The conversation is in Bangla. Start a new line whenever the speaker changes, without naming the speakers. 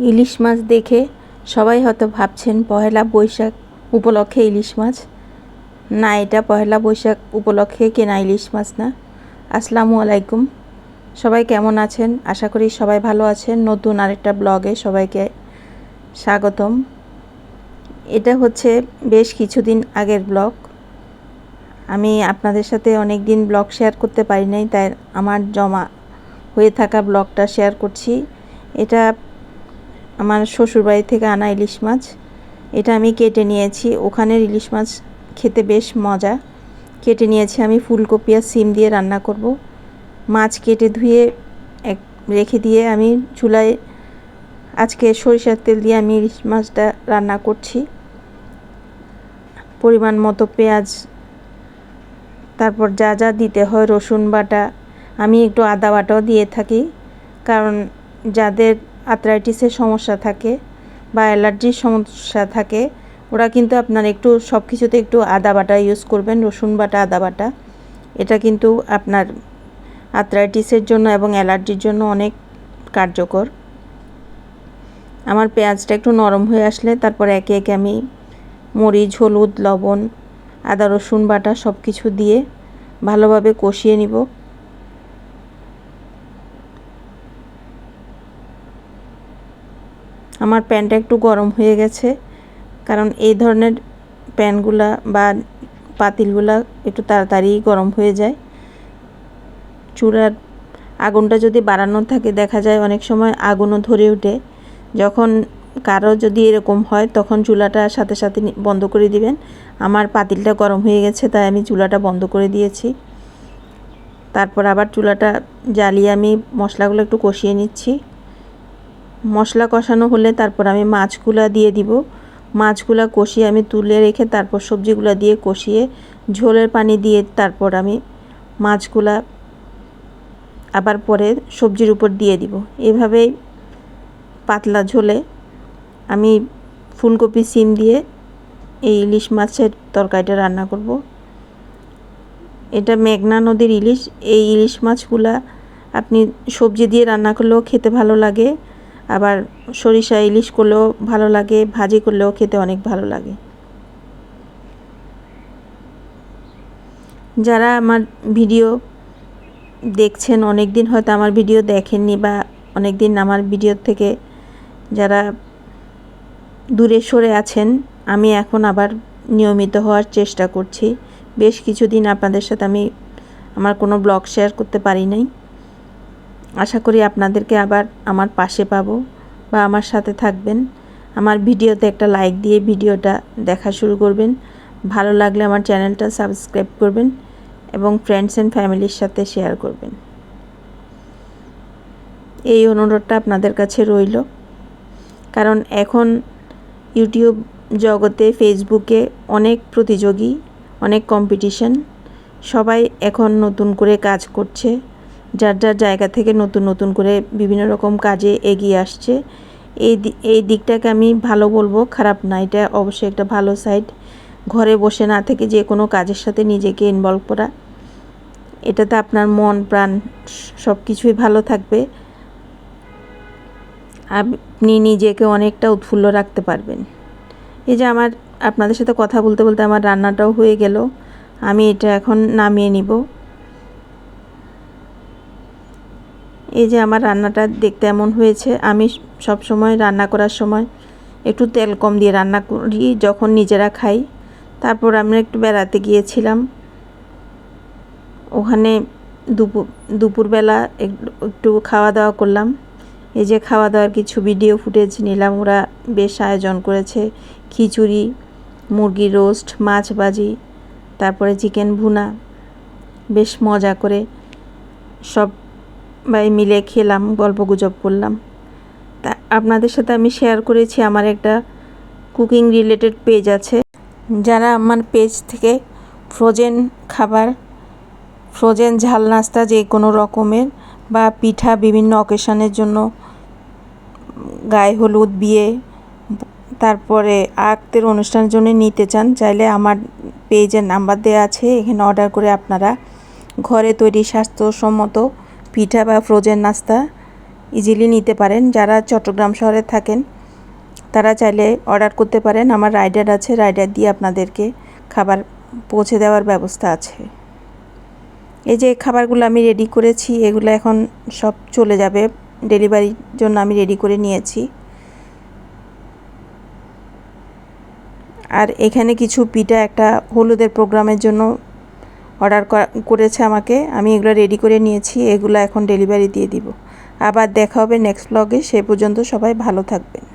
ইলিশ মাছ দেখে সবাই হয়তো ভাবছেন, পহেলা বৈশাখ উপলক্ষে ইলিশ মাছ? না, এটা পহেলা বৈশাখ উপলক্ষে কেনা ইলিশ মাছ না। আসসালামু আলাইকুম। সবাই কেমন আছেন? আশা করি সবাই ভালো আছেন। নতুন আরেকটা ব্লগে সবাইকে স্বাগতম। এটা হচ্ছে বেশ কিছুদিন আগের ব্লগ। আমি আপনাদের সাথে অনেক দিন ব্লগ শেয়ার করতে পারি নাই, তাই আমার জমা হয়ে থাকা ব্লগটা শেয়ার করছি। এটা আমার শ্বশুরবাড়ি থেকে আনা ইলিশ মাছ। এটা আমি কেটে নিয়েছি। ওখানের ইলিশ মাছ খেতে বেশ মজা। কেটে নিয়েছি আমি ফুলকপি আর সিম দিয়ে রান্না করব। মাছ কেটে ধুয়ে এক, রেখে দিয়ে আমি চুলায় আজকে সরিষার তেল দিয়ে আমি ইলিশ মাছটা রান্না করছি। পরিমাণ মতো পেঁয়াজ, তারপর যা যা দিতে হয় রসুন বাটা, আমি একটু আদা বাটাও দিয়ে থাকি। কারণ যাদের আর্থ্রাইটিসের সমস্যা থাকে বা অ্যালার্জির সমস্যা থাকে, ওরা কিন্তু আপনার একটু সব কিছুতে একটু আদা বাটা ইউজ করবেন, রসুন বাটা, আদা বাটা। এটা কিন্তু আপনার আর্থ্রাইটিসের জন্য এবং অ্যালার্জির জন্য অনেক কার্যকর। আমার পেঁয়াজটা একটু নরম হয়ে আসলে তারপর একে একে আমি মরিচ, হলুদ, লবণ, আদা, রসুন বাটা সব কিছু দিয়ে ভালোভাবে কষিয়ে নিব। আমার প্যানটা একটু গরম হয়ে গেছে। কারণ এই ধরনের প্যানগুলা বা পাতিলগুলা একটু তাড়াতাড়ি গরম হয়ে যায়। চূড়ার আগুনটা যদি বাড়ানো থাকে, দেখা যায় অনেক সময় আগুনও ধরে ওঠে। যখন কারও যদি এরকম হয়, তখন চুলাটা সাথে সাথে বন্ধ করে দিবেন। আমার পাতিলটা গরম হয়ে গেছে, তাই আমি চুলাটা বন্ধ করে দিয়েছি। তারপর আবার চুলাটা জ্বালিয়ে আমি মশলাগুলো একটু কষিয়ে নিচ্ছি। মশলা কষানো হলে তারপর আমি মাছগুলা দিয়ে দিব। মাছগুলা কষিয়ে আমি তুলে রেখে তারপর সবজিগুলো দিয়ে কষিয়ে ঝোলের পানি দিয়ে তারপর আমি মাছগুলা আবার পরে সবজির উপর দিয়ে দিব। এভাবেই পাতলা ঝোলে আমি ফুলকপি সিম দিয়ে এই ইলিশ মাছের তরকারিটা রান্না করব। এটা মেঘনা নদীর ইলিশ। এই ইলিশ মাছগুলা আপনি সবজি দিয়ে রান্না করলেও খেতে ভালো লাগে। আবার সরিষা ইলিশ করলেও ভালো লাগে, ভাজি করলেও খেতে অনেক ভালো লাগে। যারা আমার ভিডিও দেখছেন অনেক দিন হয়তো আমার ভিডিও দেখেননি বা অনেক দিন আমার ভিডিও থেকে যারা দূরে সরে আছেন, আমি এখন আবার নিয়মিত হওয়ার চেষ্টা করছি। বেশ কিছুদিন আপনাদের সাথে আমি আমার কোনো ব্লগ শেয়ার করতে পারি নাই। আশা করি আপনাদেরকে আবার আমার পাশে পাবো বা আমার সাথে থাকবেন। আমার ভিডিওতে একটা লাইক দিয়ে ভিডিওটা দেখা শুরু করবেন। ভালো লাগলে আমার চ্যানেলটা সাবস্ক্রাইব করবেন এবং ফ্রেন্ডস অ্যান্ড ফ্যামিলির সাথে শেয়ার করবেন। এই অনুরোধটা আপনাদের কাছে রইল। কারণ এখন ইউটিউব জগতে ফেসবুকে অনেক প্রতিযোগী, অনেক কম্পিটিশন সবাই এখন নতুন করে কাজ করছে। যার যার জায়গা থেকে নতুন নতুন করে বিভিন্ন রকম কাজে এগিয়ে আসছে। এই এই দিকটাকে আমি ভালো বলব, খারাপ না। এটা অবশ্যই একটা ভালো সাইড ঘরে বসে না থেকে যে কোনো কাজের সাথে নিজেকে ইনভলভ করা। এটাতে আপনার মন, প্রাণ সব কিছুই ভালো থাকবে। আপনি নিজেকে অনেকটা উৎফুল্ল রাখতে পারবেন। এই যে আমার, আপনাদের সাথে কথা বলতে বলতে আমার রান্নাটাও হয়ে গেল। আমি এটা এখন নামিয়ে নিব। এই যে আমার রান্নাটা দেখতে এমন হয়েছে। আমি সব সময় রান্না করার সময় একটু তেল কম দিয়ে রান্না করি, যখন নিজেরা খাই। তারপর আমরা একটু বেড়াতে গিয়েছিলাম। ওখানে দুপুর, দুপুরবেলা একটু খাওয়া দাওয়া করলাম। এই যে খাওয়া দাওয়ার কিছু ভিডিও ফুটেজ নিলাম। ওরা বেশ আয়োজন করেছে। খিচুড়ি মুরগি রোস্ট, মাছ ভাজি, তারপরে চিকেন ভুনা। বেশ মজা করে সব ভাই মিলে খেলাম, গল্প গুজব করলাম। তা আপনাদের সাথে আমি শেয়ার করেছি, আমার একটা কুকিং রিলেটেড পেজ আছে। যারা আমার পেজ থেকে ফ্রোজেন খাবার ফ্রোজেন ঝাল নাস্তা যে কোনো রকমের বা পিঠা বিভিন্ন অকেশনের জন্য, গায়ে হলুদ, বিয়ে, তারপরে আক্তের অনুষ্ঠানের জন্য নিতে চান, চাইলে আমার পেজের নাম্বার দেওয়া আছে, এখানে অর্ডার করে আপনারা ঘরে তৈরি স্বাস্থ্যসম্মত পিঠা বা ফ্রোজেন নাস্তা ইজিলি নিতে পারেন। যারা চট্টগ্রাম শহরে থাকেন, তারা চাইলে অর্ডার করতে পারেন। আমার রাইডার আছে রাইডার দিয়ে আপনাদেরকে খাবার পৌঁছে দেওয়ার ব্যবস্থা আছে। এই যে খাবারগুলো আমি রেডি করেছি, এগুলো এখন সব চলে যাবে। ডেলিভারির জন্য আমি রেডি করে নিয়েছি। আর এখানে কিছু পিঠা, একটা হলুদের প্রোগ্রামের জন্য অর্ডার করেছে আমাকে। আমি এগুলো রেডি করে নিয়েছি, এগুলো এখন ডেলিভারি দিয়ে দিব। আবার দেখা হবে নেক্সট ব্লগে সে পর্যন্ত সবাই ভালো থাকবেন।